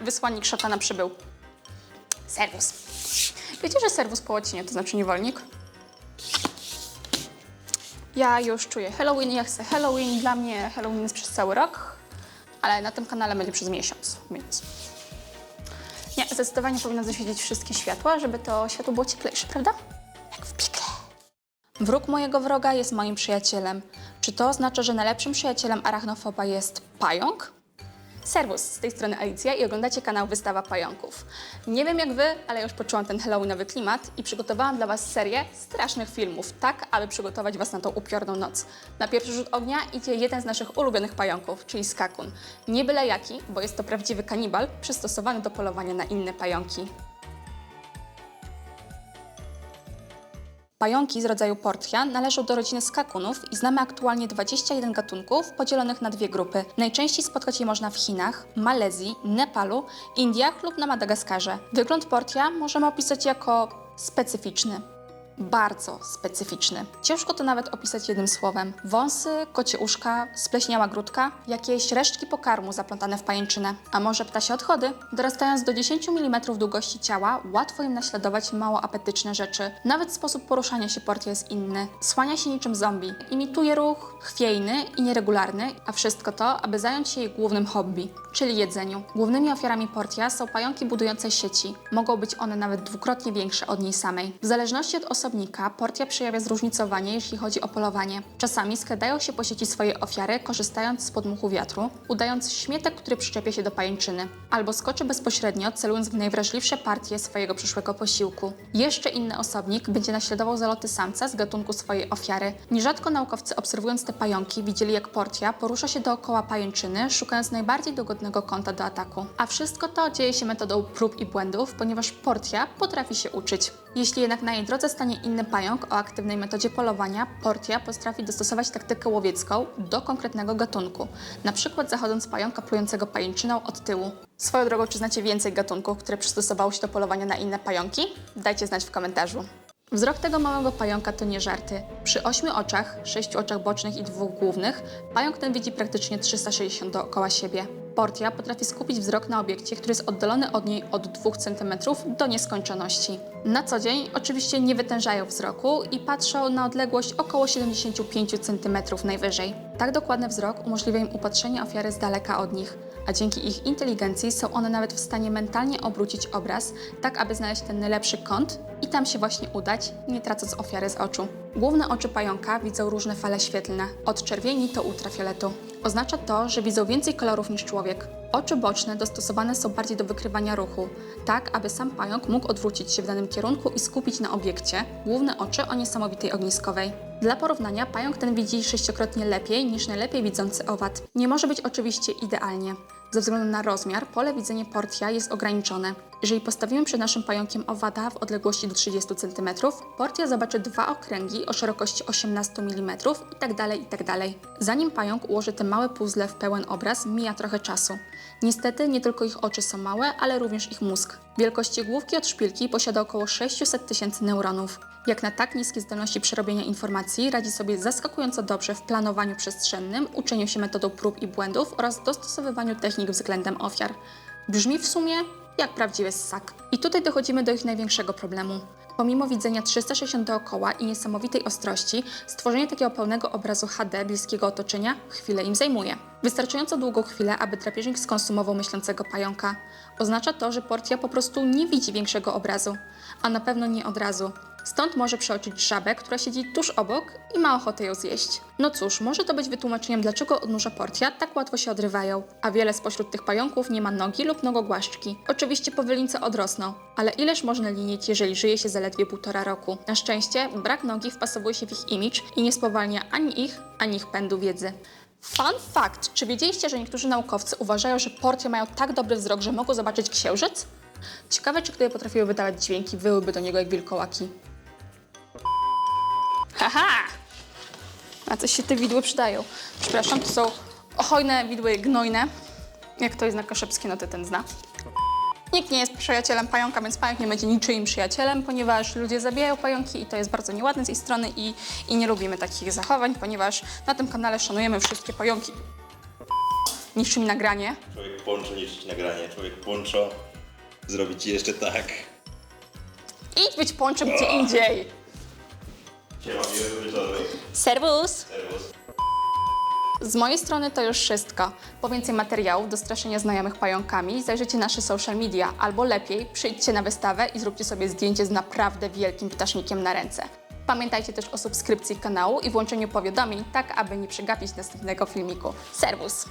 wysłannik szatana przybył. Serwus. Wiecie, że serwus po łacinie to znaczy niewolnik? Ja już czuję Halloween, ja chcę Halloween. Dla mnie Halloween jest przez cały rok, ale na tym kanale będzie przez miesiąc, więc... Nie, zdecydowanie powinno zaświecić wszystkie światła, żeby to światło było cieplejsze, prawda? Jak w pikle. Wróg mojego wroga jest moim przyjacielem. Czy to oznacza, że najlepszym przyjacielem arachnofoba jest pająk? Serwus, z tej strony Alicja i oglądacie kanał Wystawa Pająków. Nie wiem jak wy, ale już poczułam ten halloweenowy klimat i przygotowałam dla was serię strasznych filmów, tak aby przygotować was na tą upiorną noc. Na pierwszy rzut ognia idzie jeden z naszych ulubionych pająków, czyli skakun. Nie byle jaki, bo jest to prawdziwy kanibal przystosowany do polowania na inne pająki. Pająki z rodzaju portia należą do rodziny skakunów i znamy aktualnie 21 gatunków podzielonych na dwie grupy. Najczęściej spotkać je można w Chinach, Malezji, Nepalu, Indiach lub na Madagaskarze. Wygląd portia możemy opisać jako specyficzny. Bardzo specyficzny. Ciężko to nawet opisać jednym słowem. Wąsy, kocie uszka, spleśniała grudka, jakieś resztki pokarmu zaplątane w pajęczynę, a może ptasie odchody. Dorastając do 10 mm długości ciała, łatwo im naśladować mało apetyczne rzeczy. Nawet sposób poruszania się portia jest inny. Słania się niczym zombie. Imituje ruch chwiejny i nieregularny, a wszystko to, aby zająć się jej głównym hobby, czyli jedzeniu. Głównymi ofiarami portia są pająki budujące sieci. Mogą być one nawet dwukrotnie większe od niej samej. W zależności od osobnika, portia przejawia zróżnicowanie, jeśli chodzi o polowanie. Czasami skradają się po sieci swojej ofiary, korzystając z podmuchu wiatru, udając śmietek, który przyczepia się do pajęczyny, albo skoczy bezpośrednio, celując w najwrażliwsze partie swojego przyszłego posiłku. Jeszcze inny osobnik będzie naśladował zaloty samca z gatunku swojej ofiary. Nierzadko naukowcy obserwując te pająki widzieli, jak portia porusza się dookoła pajęczyny, szukając najbardziej dogodnego kąta do ataku. A wszystko to dzieje się metodą prób i błędów, ponieważ portia potrafi się uczyć. Jeśli jednak na jej drodze stanie inny pająk o aktywnej metodzie polowania, portia potrafi dostosować taktykę łowiecką do konkretnego gatunku, na przykład zachodząc pająka plującego pajęczyną od tyłu. Swoją drogą, czy znacie więcej gatunków, które przystosowały się do polowania na inne pająki? Dajcie znać w komentarzu. Wzrok tego małego pająka to nie żarty. Przy ośmiu oczach, sześciu oczach bocznych i dwóch głównych, pająk ten widzi praktycznie 360 dookoła siebie. Portia potrafi skupić wzrok na obiekcie, który jest oddalony od niej od 2 cm do nieskończoności. Na co dzień oczywiście nie wytężają wzroku i patrzą na odległość około 75 cm najwyżej. Tak dokładny wzrok umożliwia im upatrzenie ofiary z daleka od nich, a dzięki ich inteligencji są one nawet w stanie mentalnie obrócić obraz, tak aby znaleźć ten najlepszy kąt i tam się właśnie udać, nie tracąc ofiary z oczu. Główne oczy pająka widzą różne fale świetlne, od czerwieni do ultrafioletu. Oznacza to, że widzą więcej kolorów niż człowiek. Oczy boczne dostosowane są bardziej do wykrywania ruchu, tak aby sam pająk mógł odwrócić się w danym kierunku i skupić na obiekcie główne oczy o niesamowitej ogniskowej. Dla porównania, pająk ten widzi sześciokrotnie lepiej niż najlepiej widzący owad. Nie może być oczywiście idealnie. Ze względu na rozmiar, pole widzenia portia jest ograniczone. Jeżeli postawimy przed naszym pająkiem owada w odległości do 30 cm, portia zobaczy dwa okręgi o szerokości 18 mm itd., itd. Zanim pająk ułoży te małe puzzle w pełen obraz, mija trochę czasu. Niestety nie tylko ich oczy są małe, ale również ich mózg. Wielkości główki od szpilki posiada około 600 tysięcy neuronów. Jak na tak niskie zdolności przerobienia informacji radzi sobie zaskakująco dobrze w planowaniu przestrzennym, uczeniu się metodą prób i błędów oraz dostosowywaniu technik względem ofiar. Brzmi w sumie jak prawdziwy ssak. I tutaj dochodzimy do ich największego problemu. Pomimo widzenia 360 dookoła i niesamowitej ostrości, stworzenie takiego pełnego obrazu HD bliskiego otoczenia chwilę im zajmuje. Wystarczająco długą chwilę, aby drapieżnik skonsumował myślącego pająka. Oznacza to, że portia po prostu nie widzi większego obrazu, a na pewno nie od razu. Stąd może przeoczyć żabę, która siedzi tuż obok i ma ochotę ją zjeść. No cóż, może to być wytłumaczeniem, dlaczego odnóża portia tak łatwo się odrywają, a wiele spośród tych pająków nie ma nogi lub nogogłaszczki. Oczywiście powolnice odrosną, ale ileż można linieć, jeżeli żyje się zaledwie półtora roku? Na szczęście brak nogi wpasowuje się w ich imidż i nie spowalnia ani ich, ani ich pędu wiedzy. Fun fact! Czy wiedzieliście, że niektórzy naukowcy uważają, że portie mają tak dobry wzrok, że mogą zobaczyć księżyc? Ciekawe, czy gdyby potrafiły wydawać dźwięki, wyłyby do niego jak wilkołaki. A coś się te widły przydają. Przepraszam, to są hojne widły gnojne. Jak ktoś zna Kaszebskie, no to ten zna. Nikt nie jest przyjacielem pająka, więc pająk nie będzie niczyim przyjacielem, ponieważ ludzie zabijają pająki i to jest bardzo nieładne z ich strony i, i nie lubimy takich zachowań, ponieważ na tym kanale szanujemy wszystkie pająki. Niszczy mi nagranie. Człowiek poncho niszczyć nagranie. Człowiek poncho zrobić ci jeszcze tak. Idź być ponczem gdzie indziej. Siema, miłego wieczoru. Serwus! Serwus. Z mojej strony to już wszystko. Po więcej materiałów do straszenia znajomych pająkami zajrzyjcie nasze social media, albo lepiej przyjdźcie na wystawę i zróbcie sobie zdjęcie z naprawdę wielkim ptasznikiem na ręce. Pamiętajcie też o subskrypcji kanału i włączeniu powiadomień, tak aby nie przegapić następnego filmiku. Serwus!